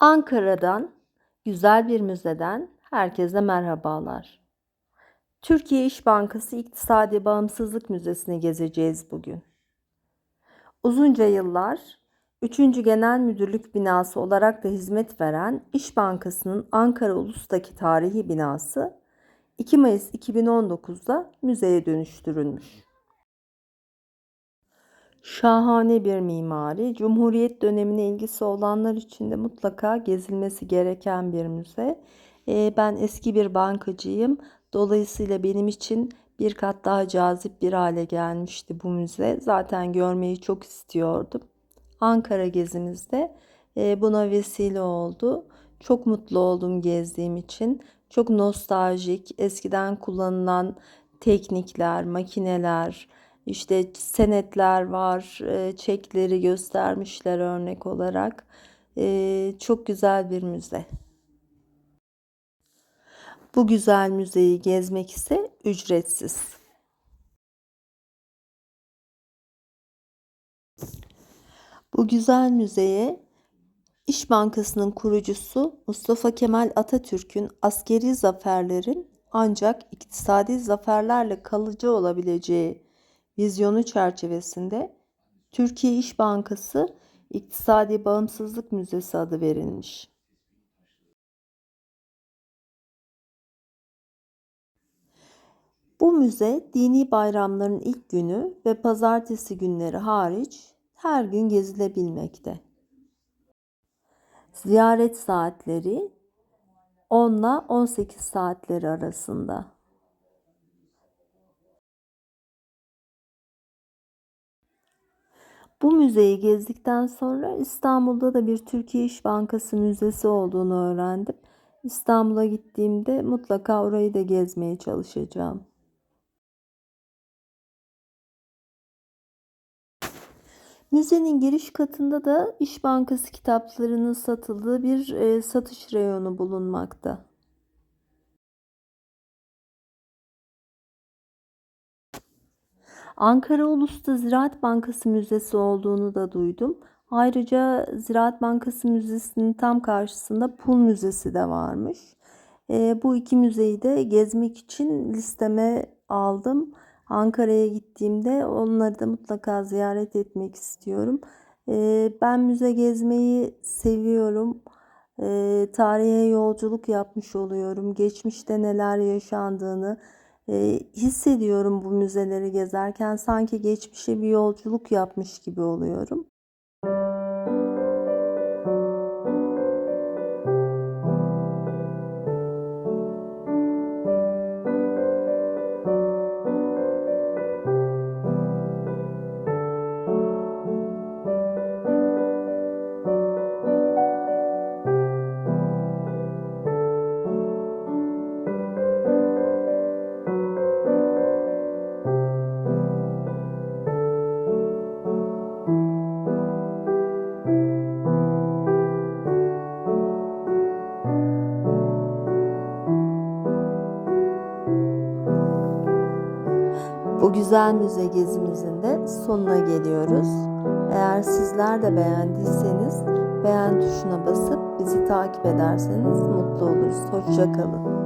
Ankara'dan, güzel bir müzeden herkese merhabalar. Türkiye İş Bankası İktisadi Bağımsızlık Müzesi'ni gezeceğiz bugün. Uzunca yıllar 3. Genel Müdürlük binası olarak da hizmet veren İş Bankası'nın Ankara Ulus'taki tarihi binası 2 Mayıs 2019'da müzeye dönüştürülmüş. Şahane bir mimari, Cumhuriyet dönemine ilgisi olanlar için de mutlaka gezilmesi gereken bir müze. Ee, ben eski bir bankacıyım. Dolayısıyla benim için bir kat daha cazip bir hale gelmişti bu müze. Zaten görmeyi çok istiyordum. Ankara gezimizde e, buna vesile oldu. Çok mutlu oldum gezdiğim için. Çok nostaljik, eskiden kullanılan teknikler, makineler, işte senetler var, e, çekleri göstermişler örnek olarak. E, çok güzel bir müze. Bu güzel müzeyi gezmek ise ücretsiz. Bu güzel müzeye İş Bankası'nın kurucusu Mustafa Kemal Atatürk'ün askeri zaferlerin ancak iktisadi zaferlerle kalıcı olabileceği vizyonu çerçevesinde Türkiye İş Bankası İktisadi Bağımsızlık Müzesi adı verilmiş. Bu müze dini bayramların ilk günü ve pazartesi günleri hariç her gün gezilebilmekte. Ziyaret saatleri 10 ile 18 saatleri arasında. Bu müzeyi gezdikten sonra İstanbul'da da bir Türkiye İş Bankası Müzesi olduğunu öğrendim. İstanbul'a gittiğimde mutlaka orayı da gezmeye çalışacağım. Müzenin giriş katında da İş Bankası kitaplarının satıldığı bir e, satış reyonu bulunmakta. Ankara Ulus'ta Ziraat Bankası Müzesi olduğunu da duydum. Ayrıca Ziraat Bankası Müzesi'nin tam karşısında Pul Müzesi de varmış. E, bu iki müzeyi de gezmek için listeme aldım. Ankara'ya gittiğimde onları da mutlaka ziyaret etmek istiyorum. E, ben müze gezmeyi seviyorum. E, tarihe yolculuk yapmış oluyorum. Geçmişte neler yaşandığını, e, hissediyorum bu müzeleri gezerken sanki geçmişe bir yolculuk yapmış gibi oluyorum. Bu güzel müze gezimizin de sonuna geliyoruz. Eğer sizler de beğendiyseniz beğen tuşuna basıp bizi takip ederseniz mutlu oluruz. Hoşçakalın.